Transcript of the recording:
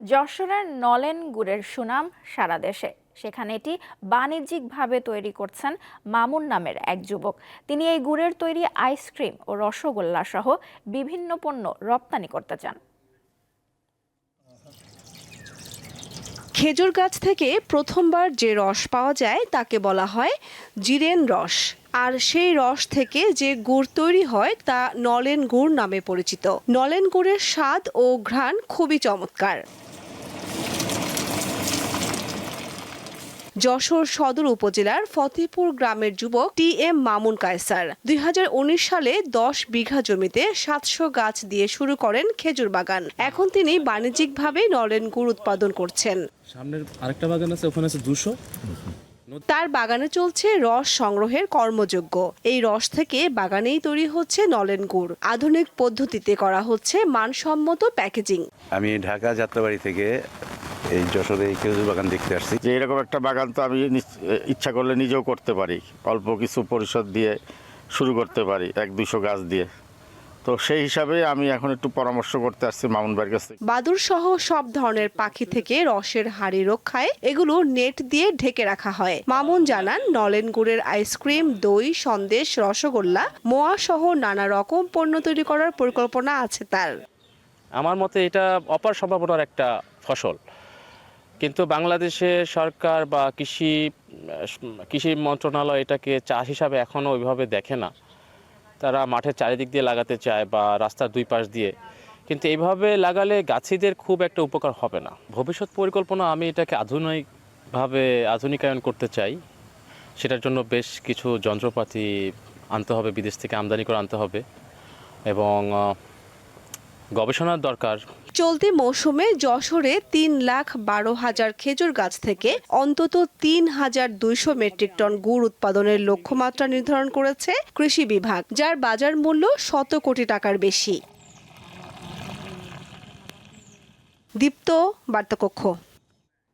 যশোরের নলেন গুড়ের সুনাম সারা দেশে। সেখানে এটি বাণিজ্যিকভাবে তৈরি করছেন মামুন নামের এক যুবক। তিনি এই গুড়ের তৈরি আইসক্রিম ও রসগোল্লা সহ বিভিন্ন পণ্য রপ্তানি করতে চান। খেজুর গাছ থেকে প্রথমবার যে রস পাওয়া যায়, তাকে বলা হয় জিরেন রস। আর সেই রস থেকে যে গুড় তৈরি হয়, তা নলেন গুড় নামে পরিচিত। নলেন গুড়ের স্বাদ ও ঘ্রাণ খুবই চমৎকার। যশোর সদর উপজেলার ফতেপুর গ্রামের যুবক টি এম মামুন কায়সার। দুই হাজার উনিশ সালে দশ বিঘা জমিতে সাতশো গাছ দিয়ে শুরু করেন খেজুর বাগান। এখন তিনি বাণিজ্যিকভাবে নলেন গুড় উৎপাদন করছেন। সামনের আরেকটা বাগান আছে ওখানে আছে দুশো। তার বাগানে চলছে রস সংগ্রহের কর্মযোগ্য এই রস থেকে বাগানেই তৈরি হচ্ছে নলেন গুড়। আধুনিক পদ্ধতিতে করা হচ্ছে মানসম্মত প্যাকেজিং। আমি ঢাকা যাত্রাবাড়ি থেকে এই যশোরে এই খেজুর বাগান দেখতে আসছি। যে এরকম একটা বাগান তো আমি ইচ্ছা করলে নিজেও করতে পারি। অল্প কিছু পরিশোধ দিয়ে শুরু করতে পারি এক দুশো গাছ দিয়ে। তো সেই হিসাবে আমি এখন একটু পরামর্শ করতে আসছি মামুন ভাইয়ের কাছে থেকে। বাদুর সহ সব ধরনের পাখি থেকে রসের হাড়ি রক্ষায় এগুলো নেট দিয়ে ঢেকে রাখা হয়। মামুন জানান নলেন গুড়ের আইসক্রিম দই সন্দেশ রসগোল্লা মোয়া সহ নানা রকম পণ্য তৈরি করার পরিকল্পনা আছে তার। আমার মতে এটা অপার সম্ভাবনার একটা ফসল। কিন্তু বাংলাদেশে সরকার বা কৃষি কৃষি মন্ত্রণালয় এটাকে চাষ হিসাবে এখনও ওইভাবে দেখে না। তারা মাঠের চারিদিক দিয়ে লাগাতে চায় বা রাস্তার দুই পাশ দিয়ে। কিন্তু এইভাবে লাগালে গাছিদের খুব একটা উপকার হবে না। ভবিষ্যৎ পরিকল্পনা আমি এটাকে আধুনিকভাবে আধুনিকায়ন করতে চাই। সেটার জন্য বেশ কিছু যন্ত্রপাতি আনতে হবে, বিদেশ থেকে আমদানি করে আনতে হবে। এবং গবেষণার দরকার। চলতি মৌসুমে যশোরে তিন লাখ বারো হাজার খেজুর গাছ থেকে অন্তত তিন হাজার দুইশো মেট্রিক টন গুড় উৎপাদনের লক্ষ্যমাত্রা নির্ধারণ করেছে কৃষি বিভাগ, যার বাজার মূল্য শত কোটি টাকার বেশি। দীপ্ত, বার্তাকক্ষ।